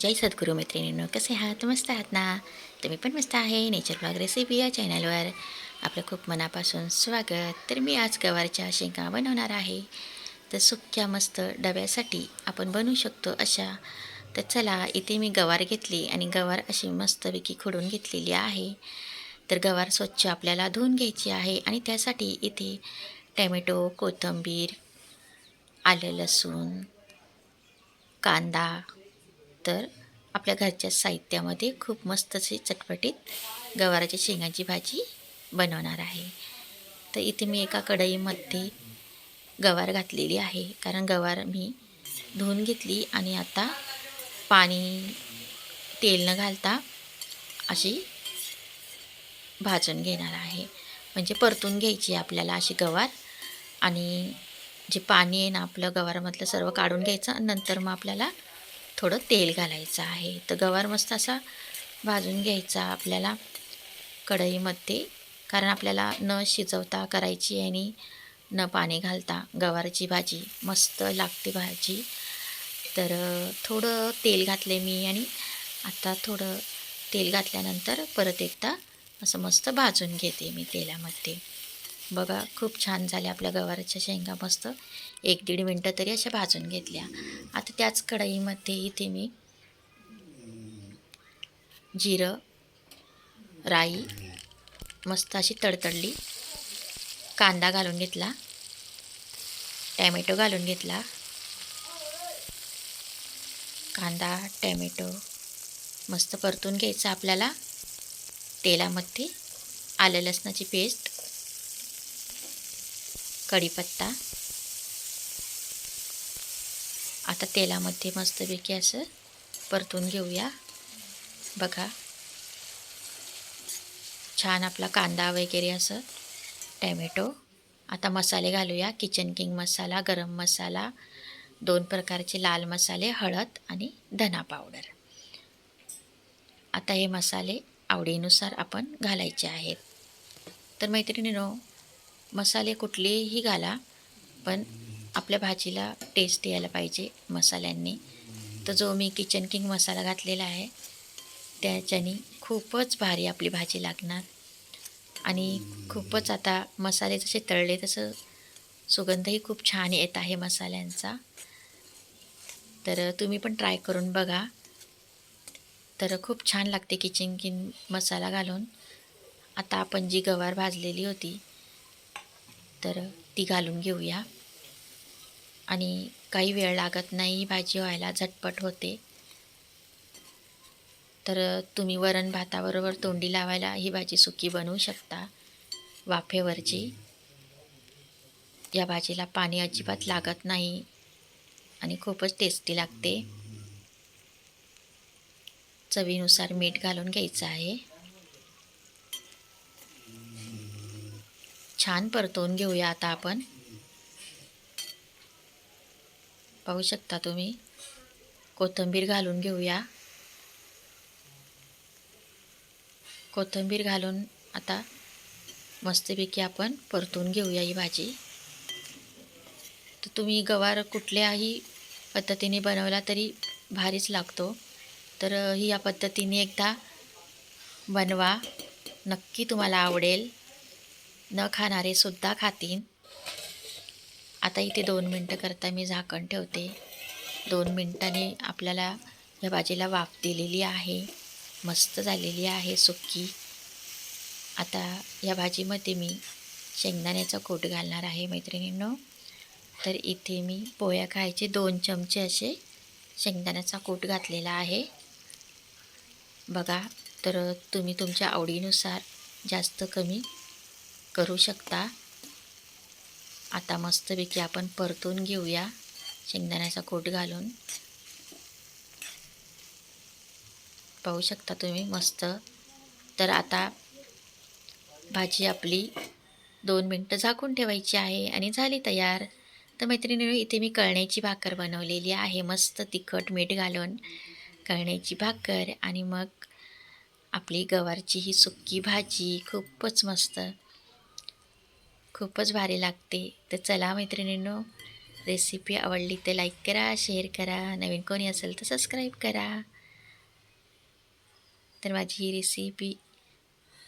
जय सद्गुरू मैत्रिणींनो कसे आहात? मस्त आहात ना? तुम्ही पण मस्त आहे. नेचर ब्लॉग रेसिपी या चॅनलवर आपलं खूप मनापासून स्वागत. तर मी आज गवारच्या शेंगा बनवणार आहे. तर सुक्या मस्त डब्यासाठी आपण बनवू शकतो अशा. तर चला इथे मी गवार घेतली आणि गवार अशी मस्तपैकी खोडून घेतलेली आहे. तर गवार स्वच्छ आपल्याला धुवून घ्यायची आहे आणि त्यासाठी इथे टॅमॅटो कोथिंबीर आलं लसूण कांदा तर आपल्या घरच्या साहित्यामध्ये खूप मस्त अशी चटपटीत गवाराच्या शेंगाची भाजी बनवणार आहे. तर इथे मी एका कढईमध्ये गवार घातलेली आहे. कारण गवार मी धुवून घेतली आणि आता पाणी तेल न घालता अशी भाजून घेणार आहे. म्हणजे परतून घ्यायची आपल्याला अशी गवार आणि जे पाणी आहे ना आपलं गवारामधलं सर्व काढून घ्यायचं आणि नंतर मग आपल्याला थोडं तेल घालायचं आहे. तर गवार मस्त असा भाजून घ्यायचा आपल्याला कढईमध्ये. कारण आपल्याला न शिजवता करायची आणि न पाणी घालता गवारची भाजी मस्त लागते भाजी. तर थोडं तेल घातले मी आणि आता थोडं तेल घातल्यानंतर परत एकदा असं मस्त भाजून घेते मी तेलामध्ये. बघा खूप छान झाल्या आपल्या गवाराच्या शेंगा मस्त. एक दीड मिनटं तरी अशा भाजून घेतल्या. आता त्याच कढईमध्ये इथे मी जिरं राई मस्त अशी तडतडली. कांदा घालून घेतला. टॅमॅटो घालून घेतला. कांदा टॅमॅटो मस्त परतून घ्यायचा आपल्याला. तेलामध्ये आलं लसणाची पेस्ट. कढीपत्ता. आता तेलामध्ये मस्तपैकी असं परतून घेऊया. बघा. छान आपला कांदा वगैरे असं टॅमॅटो. आता मसाले घालूया. किचन किंग मसाला गरम मसाला दोन प्रकारचे लाल मसाले हळद आणि धना पावडर. आता हे मसाले आवडीनुसार आपण घालायचे आहेत. तर मैत्रिणीनो मसाले कुठलेही घाला पण आपल्या भाजीला टेस्ट यायला पाहिजे मसाल्यांनी. तर जो मी किचन किंग मसाला घातलेला आहे त्याच्यानी खूपच भारी आपली भाजी लागणार. आणि खूपच आता मसाले जसे तळले तसं सुगंधही खूप छान येत आहे मसाल्यांचा. तर तुम्ही पण ट्राय करून बघा. तर खूप छान लागते किचन किंग मसाला घालून. आता आपण जी गवार भाजलेली होती तर ती घालून घेऊया. आणि काही वेळ लागत नाही ही भाजी व्हायला झटपट होते. तर तुम्ही वरण भाताबरोबर तोंडी लावायला ही भाजी सुकी बनवू शकता. वाफेवरची. या भाजीला पाणी अजिबात लागत नाही आणि खूपच टेस्टी लागते. चवीनुसार मीठ घालून घ्यायचं आहे. छान परतवून घेऊया आता आपण. पाहू शकता तुम्ही? कोथिंबीर घालून घेऊया. कोथिंबीर घालून आता मस्तपैकी आपण परतून घेऊया ही भाजी. तर तुम्ही गवार कुठल्याही पद्धतीने बनवला तरी भारीच लागतो. तर ही या पद्धतीने एकदा बनवा. नक्की तुम्हाला आवडेल. न खाणारे सुद्धा खातीन. आता इथे दोन मिनटं करता मी झाकण ठेवते. दोन मिनटाने आपल्याला या भाजीला वाफ दिलेली आहे. मस्त झालेली आहे सुक्की आता या भाजीमध्ये मी शेंगदाण्याचा कोट घालणार आहे मैत्रिणींनो. तर इथे मी पोह्या खायचे दोन चमचे असे शेंगदाण्याचा कोट घातलेला आहे. बघा तर तुम्ही तुमच्या आवडीनुसार जास्त कमी करू शकता. आता मस्तपैकी आपण परतून घेऊया शेंगदाण्याचा कोट घालून. पाहू शकता तुम्ही मस्त. तर आता भाजी आपली दोन मिनटं झाकून ठेवायची आहे आणि झाली तयार. तर मैत्रिणी इथे मी कळण्याची भाकर बनवलेली आहे. मस्त तिखट मीठ घालून कळण्याची भाकर आणि मग आपली गवारची ही सुक्की भाजी खूपच मस्त. खूपच भारी लागते. तर चला मैत्रिणींनो रेसिपी आवडली तर लाईक करा शेअर करा. नवीन कोणी असेल तर सबस्क्राईब करा. तर माझी ही रेसिपी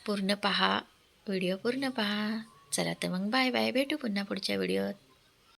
पूर्ण पहा. व्हिडिओ पूर्ण पहा. चला तर मग बाय बाय भेटू पुन्हा पुढच्या व्हिडिओत